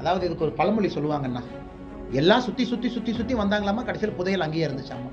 அதாவது இதுக்கு ஒரு பழமொழி சொல்லுவாங்கண்ணா எல்லாம் சுற்றி சுற்றி சுற்றி சுற்றி வந்தாங்களாமா? கடைசியில் புதையல் அங்கேயே இருந்துச்சாமா?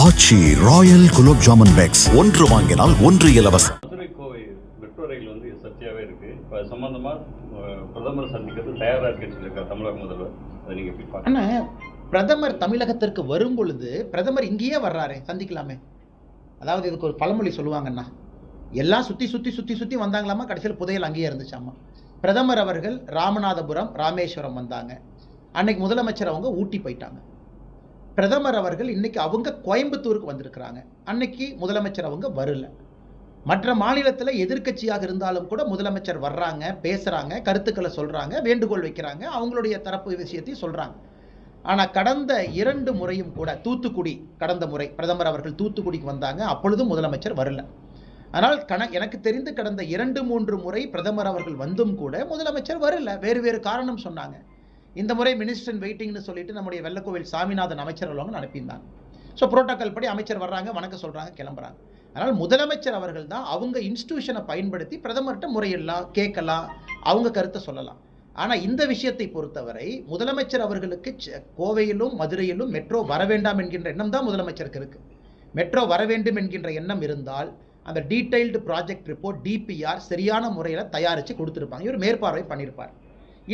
Aachi royal gulab jamun packs. ஒன்று வாங்கினால் ஒன்று இலவசம். மதுரை கோவை மெட்ரோ ரயில் வந்து சர்ச்சையாகவே இருக்கு. இப்போ சம்பந்தமா அஹ், பிரதமர் சந்திக்கிறது தயாரா இருக்குன்னு சொல்லியிருக்காரு தமிழக முதல்வர். அதை எப்படி பிரதமர் தமிழகத்திற்கு வரும் பொழுது பிரதமர் இங்கேயே வர்றாரே சந்திக்கலாமே. அதாவது இதுக்கு ஒரு பழமொழி சொல்லுவாங்கண்ணா எல்லாம் சுற்றி சுற்றி சுற்றி சுற்றி வந்தாங்களாமா கடைசியில் புதையல் அங்கேயே இருந்துச்சாமா பிரதமர் அவர்கள் ராமநாதபுரம் ராமேஸ்வரம் வந்தாங்க. அன்னைக்கு முதலமைச்சர் அவங்க ஊட்டி போயிட்டாங்க. பிரதமர் அவர்கள் இன்னைக்கு அவங்க கோயம்புத்தூருக்கு வந்திருக்கிறாங்க. அன்னைக்கு முதலமைச்சர் அவங்க வரல. மற்ற மாநிலத்தில் எதிர்க்கட்சியாக இருந்தாலும் கூட முதலமைச்சர் வர்றாங்க பேசுகிறாங்க கருத்துக்களை சொல்கிறாங்க வேண்டுகோள் வைக்கிறாங்க அவங்களுடைய தரப்பு விஷயத்தையும் சொல்கிறாங்க ஆனால் கடந்த இரண்டு முறையும் கூட தூத்துக்குடி கடந்த முறை பிரதமர் அவர்கள் தூத்துக்குடிக்கு வந்தாங்க. அப்பொழுதும் முதலமைச்சர் வரல. ஆனால் கண எனக்கு தெரிந்து கடந்த இரண்டு மூன்று முறை பிரதமர் அவர்கள் வந்தும் கூட முதலமைச்சர் வரல. வேறு வேறு காரணம் சொன்னாங்க. இந்த முறை மினிஸ்டர் வெயிட்டிங்னு சொல்லிட்டு நம்முடைய வெள்ளக்கோவில் சாமிநாதன் அமைச்சர் உள்ளவங்க அனுப்பியிருந்தாங்க. ஸோ புரோட்டோக்கால் படி அமைச்சர் வர்றாங்க வணக்கம் சொல்கிறாங்க கிளம்புறாங்க. அதனால் முதலமைச்சர் அவர்கள் தான் அவங்க இன்ஸ்டியூஷனை பயன்படுத்தி பிரதமர்கிட்ட முறையிடலாம் கேட்கலாம் அவங்க கருத்தை சொல்லலாம். ஆனால் இந்த விஷயத்தை பொறுத்தவரை முதலமைச்சர் அவர்களுக்கு கோவையிலும் மதுரையிலும் மெட்ரோ வர வேண்டாம் என்கின்ற எண்ணம் தான் முதலமைச்சருக்கு இருக்குது மெட்ரோ வர வேண்டும் என்கின்ற எண்ணம் இருந்தால் அந்த டீடைல்டு ப்ராஜெக்ட் ரிப்போர்ட் டிபிஆர் சரியான முறையில் தயாரித்து கொடுத்துருப்பாங்க. இவர் மேற்பார்வை பண்ணியிருப்பார்.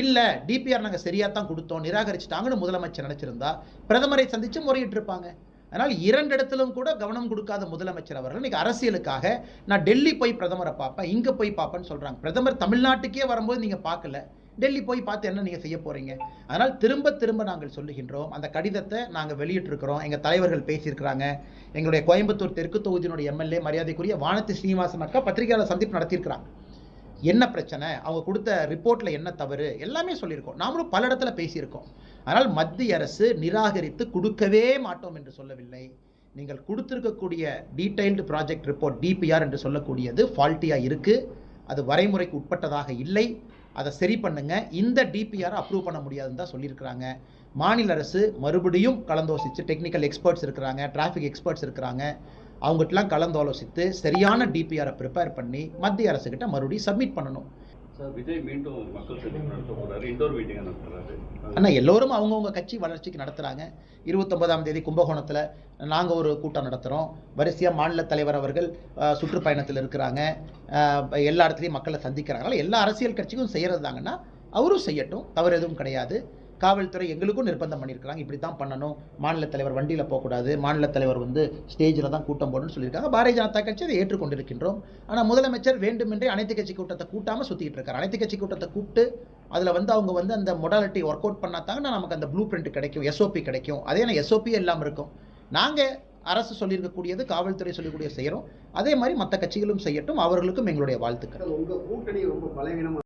இல்லை டிபிஆர் நாங்கள் சரியாக தான் கொடுத்தோம் நிராகரிச்சிட்டாங்கன்னு முதலமைச்சர் நினச்சிருந்தா பிரதமரை சந்தித்து முறையிட்டிருப்பாங்க. அதனால் இரண்டு இடத்திலும் கூட கவனம் கொடுக்காத முதலமைச்சர் அவர்கள் இன்றைக்கி அரசியலுக்காக நான் டெல்லி போய் பிரதமரை பார்ப்பேன் இங்கே போய் பார்ப்பேன்னு சொல்கிறாங்க பிரதமர் தமிழ்நாட்டுக்கே வரும்போது நீங்கள் பார்க்கல. டெல்லி போய் பார்த்து என்ன நீங்கள் செய்ய போகிறீங்க அதனால் திரும்ப திரும்ப நாங்கள் சொல்லுகின்றோம். அந்த கடிதத்தை நாங்கள் வெளியிட்டிருக்கிறோம். எங்கள் தலைவர்கள் பேசியிருக்கிறாங்க. எங்களுடைய கோயம்புத்தூர் தெற்கு தொகுதியினுடைய எம்எல்ஏ மரியாதைக்குரிய வானத்தி ஸ்ரீனிவாசன் அக்கா பத்திரிகையாளர் சந்திப்பு நடத்தியிருக்கிறாங்க. என்ன பிரச்சனை? அவங்க கொடுத்த ரிப்போர்ட்டில் என்ன தவறு? எல்லாமே சொல்லியிருக்கோம். நாமளும் பல இடத்துல பேசியிருக்கோம். அதனால் மத்திய அரசு நிராகரித்து கொடுக்கவே மாட்டோம் என்று சொல்லவில்லை. நீங்கள் கொடுத்துருக்கக்கூடிய டீடைல்டு ப்ராஜெக்ட் ரிப்போர்ட் டிபிஆர் என்று சொல்லக்கூடியது ஃபால்ட்டியாக இருக்குது அது வரைமுறைக்கு உட்பட்டதாக இல்லை. அதை சரி பண்ணுங்க. இந்த டிபிஆர் அப்ரூவ் பண்ண முடியாதுன்னு தான் சொல்லியிருக்கிறாங்க. மாநில அரசு மறுபடியும் கலந்தோசித்து டெக்னிக்கல் எக்ஸ்பர்ட்ஸ் இருக்கிறாங்க டிராஃபிக் எக்ஸ்பர்ட்ஸ் இருக்கிறாங்க. அவங்ககிட்டலாம் கலந்தாலோசித்து சரியான டிபிஆரை ப்ரிப்பேர் பண்ணி மத்திய அரசுக்கிட்ட மறுபடியும் சப்மிட் பண்ணணும். அண்ணா எல்லோரும் அவங்கவுங்க கட்சி வளர்ச்சிக்கு நடத்துகிறாங்க இருபத்தொன்பதாம் தேதி கும்பகோணத்தில் நாங்கள் ஒரு கூட்டம் நடத்துகிறோம் வரிசையாக மாநில தலைவர் அவர்கள் சுற்றுப்பயணத்தில் இருக்கிறாங்க. எல்லா இடத்துலையும் மக்களை சந்திக்கிறாங்க. எல்லா அரசியல் கட்சிக்கும் செய்கிறது தாங்கன்னா அவரும் செய்யட்டும். தவறு எதுவும் கிடையாது. காவல்துறை எங்களுக்கும் நிர்பந்தம் பண்ணியிருக்கிறாங்க. இப்படி தான் பண்ணணும். மாநில தலைவர் வண்டியில் போகக்கூடாது. மாநில தலைவர் வந்து ஸ்டேஜில் தான் கூட்டம் போடணும்னு சொல்லியிருக்காங்க. பாரதிய ஜனதா கட்சி அதை ஏற்றுக்கொண்டிருக்கின்றோம். ஆனால் முதலமைச்சர் வேண்டுமென்றே அனைத்து கட்சி கூட்டத்தை கூட்டாமல் சுற்றிட்டு இருக்காரு. அனைத்து கட்சி கூட்டத்தை கூப்பிட்டு அதில் வந்து அவங்க வந்து அந்த மொடாலிட்டி ஒர்க் அவுட் பண்ணாதாங்கன்னா நமக்கு அந்த ப்ளூ பிரிண்ட் கிடைக்கும் எஸ்ஓபி கிடைக்கும். அதே நான் எஸ்ஓபியே இல்லாமல் இருக்கும். நாங்கள் அரசு சொல்லியிருக்கக்கூடியது காவல்துறை சொல்லக்கூடிய செய்கிறோம் அதே மாதிரி மற்ற கட்சிகளும் செய்யட்டும். அவர்களுக்கும் எங்களுடைய வாழ்த்துக்கள். உங்கள் கூட்டணி ரொம்ப பலவீனமாக